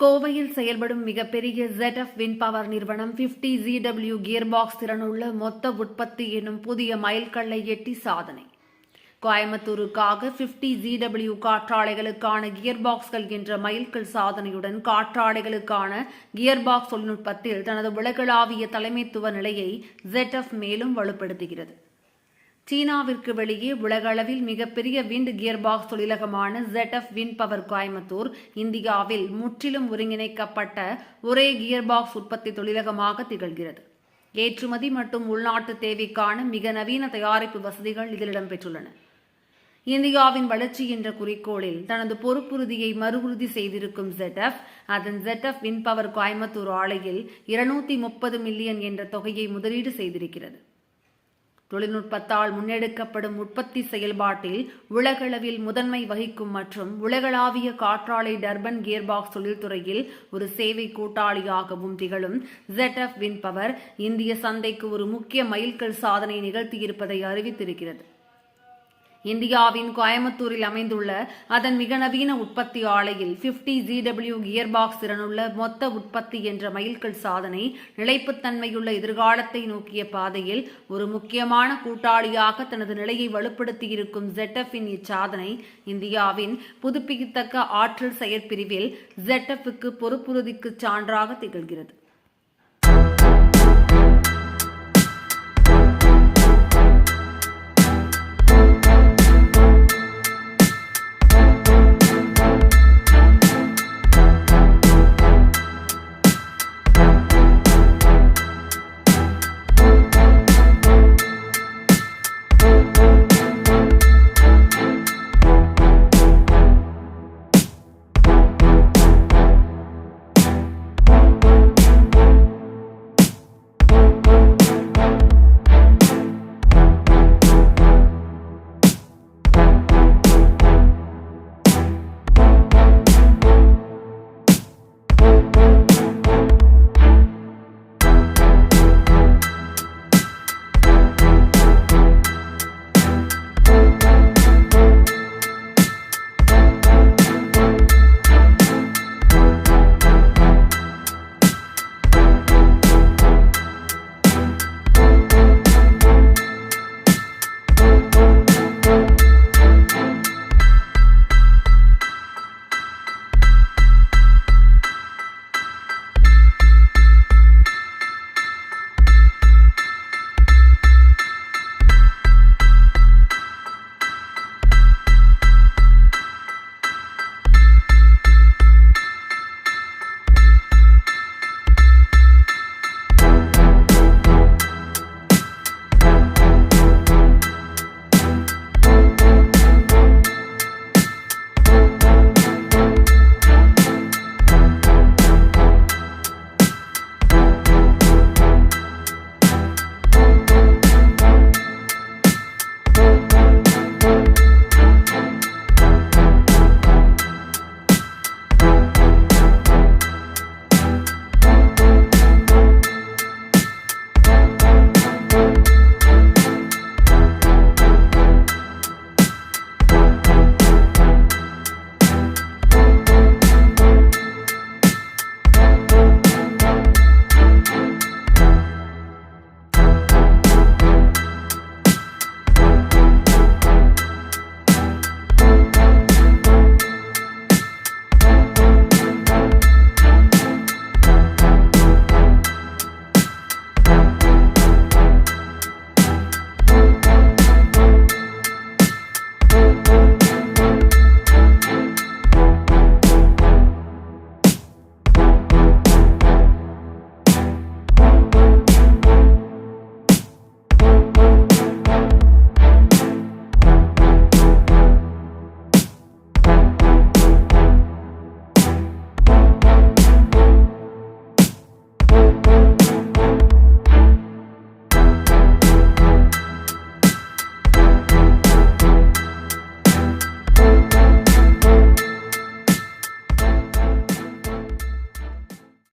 கோவையில் செயல்படும் மிகப்பெரிய ZF வின் பவர் நிறுவனம் 50 ஜிடபிள்யூ கியர்பாக்ஸ் திறனுள்ள மொத்த உற்பத்தி எனும் புதிய மைல்கல்லை எட்டி சாதனை. கோயம்புத்தூருக்காக 50 ஜிடபிள்யூ காற்றாலைகளுக்கான கியர் பாக்ஸ்கள் என்ற மைல்கல் சாதனையுடன் காற்றாலைகளுக்கான கியர் பாக்ஸ் தொழில்நுட்பத்தில் தனது உலகளாவிய தலைமைத்துவ நிலையை ZF மேலும் வலுப்படுத்துகிறது. சீனாவிற்கு வெளியே உலகளவில் மிகப்பெரிய விண்ட் கியர்பாக்ஸ் தொழிலகமான ZF விண்ட் பவர் கோயம்புத்தூர் இந்தியாவில் முற்றிலும் ஒருங்கிணைக்கப்பட்ட ஒரே கியர்பாக்ஸ் உற்பத்தி தொழிலகமாக திகழ்கிறது. ஏற்றுமதி மற்றும் உள்நாட்டு தேவைக்கான மிக நவீன தயாரிப்பு வசதிகள் இதில் இடம்பெற்றுள்ளன. இந்தியாவின் வளர்ச்சி என்ற குறிக்கோளில் தனது பொறுப்புறுதியை மறு உறுதி செய்திருக்கும் ஜெட்எஃப் அதன் ஜெட்எஃப் வின்பவர் கோயம்புத்தூர் ஆலையில் இருநூத்தி முப்பது மில்லியன் என்ற தொகையை முதலீடு செய்திருக்கிறது. தொழில்நுட்பத்தால் முன்னெடுக்கப்படும் உற்பத்தி செயல்பாட்டில் உலகளவில் முதன்மை வகிக்கும் மற்றும் உலகளாவிய காற்றாலை டர்பன் கியர்பாக்ஸ் தொழில்துறையில் ஒரு சேவை கூட்டாளியாகவும் திகழும் ZF வின் பவர் இந்திய சந்தைக்கு ஒரு முக்கிய மைல்கல் சாதனை நிகழ்த்தியிருப்பதை அறிவித்திருக்கிறது. இந்தியாவின் கோயம்புத்தூரில் அமைந்துள்ள அதன் மிக நவீன உற்பத்தி ஆலையில் 50 ஜிடபிள்யூ கியர்பாக்ஸ் திறனுள்ள மொத்த உற்பத்தி என்ற மைல்கல் சாதனை நிலைப்புத்தன்மையுள்ள எதிர்காலத்தை நோக்கிய பாதையில் ஒரு முக்கியமான கூட்டாளியாக தனது நிலையை வலுப்படுத்தியிருக்கும் ஜெட்டஃபின் இச்சாதனை இந்தியாவின் புதுப்பிக்கத்தக்க ஆற்றல் செயற்பிரிவில் ஜெட்டஃபுக்கு பொறுப்புறுதிக்கு சான்றாக திகழ்கிறது.